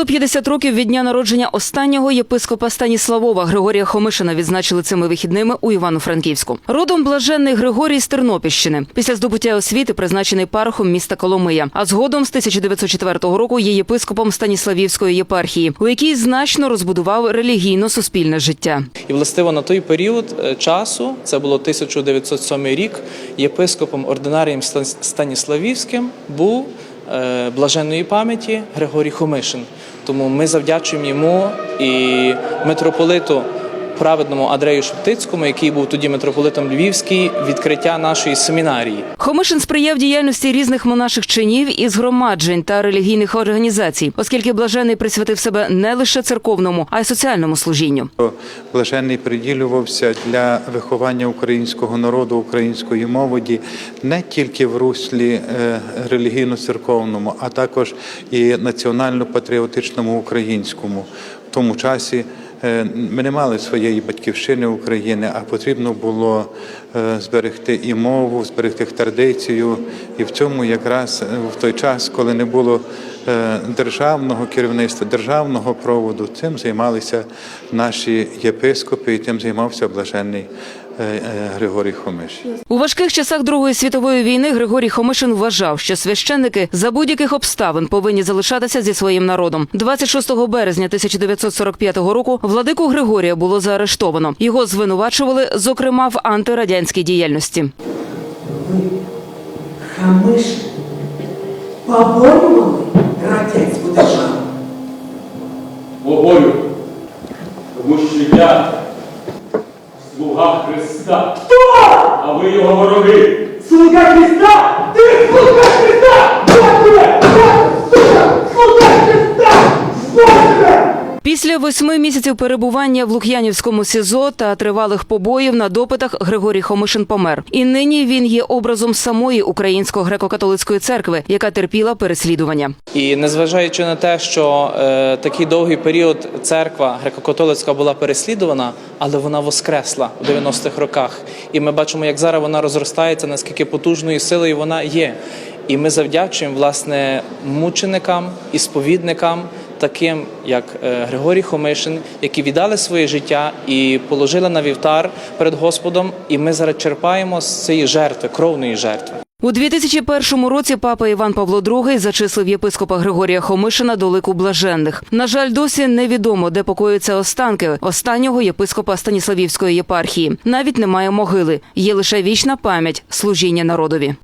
150 років від дня народження останнього єпископа Станіславова Григорія Хомишина відзначили цими вихідними у Івано-Франківську. Родом блаженний Григорій з Тернопільщини. Після здобуття освіти призначений парохом міста Коломия. А згодом з 1904 року є єпископом Станіславівської єпархії, у якій значно розбудував релігійно-суспільне життя. І властиво на той період е, часу, це було 1907 рік, єпископом ординарієм Стан- Станіславівським був блаженної пам'яті Григорій Хомишин. Тому ми завдячуємо йому і митрополиту праведному Андрею Шептицькому, який був тоді митрополитом Львівський, відкриття нашої семінарії. Хомишин сприяв діяльності різних монаших чинів і згромаджень та релігійних організацій, оскільки блажений присвятив себе не лише церковному, а й соціальному служінню. Блаженний приділювався для виховання українського народу, української молоді не тільки в руслі е, релігійно-церковному, а також і національно-патріотичному українському. В тому часі ми не мали своєї батьківщини України, а потрібно було е, зберегти і мову, зберегти традицію. І в цьому якраз е, в той час, коли не було е, державного керівництва, державного проводу, цим займалися наші єпископи, і тим займався блаженний е, е, Григорій Хомиш. У важких часах Другої світової війни Григорій Хомишин вважав, що священники за будь-яких обставин повинні залишатися зі своїм народом. 26 березня 1945 року владику Григорія було заарештовано. Його звинувачували, зокрема, в антирадянській діяльності. Хамиш поборювали радянську державу. Поборю, тому що я слуга Христа, Хто? а ви його вороги. Слуга Христа! Після восьми місяців перебування в Лук'янівському СІЗО та тривалих побоїв на допитах Григорій Хомишин помер. І нині він є образом самої українсько-греко-католицької церкви, яка терпіла переслідування. І незважаючи на те, що е, такий довгий період церква греко-католицька була переслідувана, але вона воскресла у 90-х роках. І ми бачимо, як зараз вона розростається, наскільки потужною силою вона є. І ми завдячуємо власне мученикам і сповідникам, таким як е, Григорій Хомишин, які віддали своє життя і положили на вівтар перед Господом. І ми зараз черпаємо з цієї жертви, кровної жертви. У 2001 році папа Іван Павло II зачислив єпископа Григорія Хомишина до лику блаженних. На жаль, досі невідомо, де покоються останки останнього єпископа Станіславівської єпархії. Навіть немає могили, є лише вічна пам'ять служіння народові.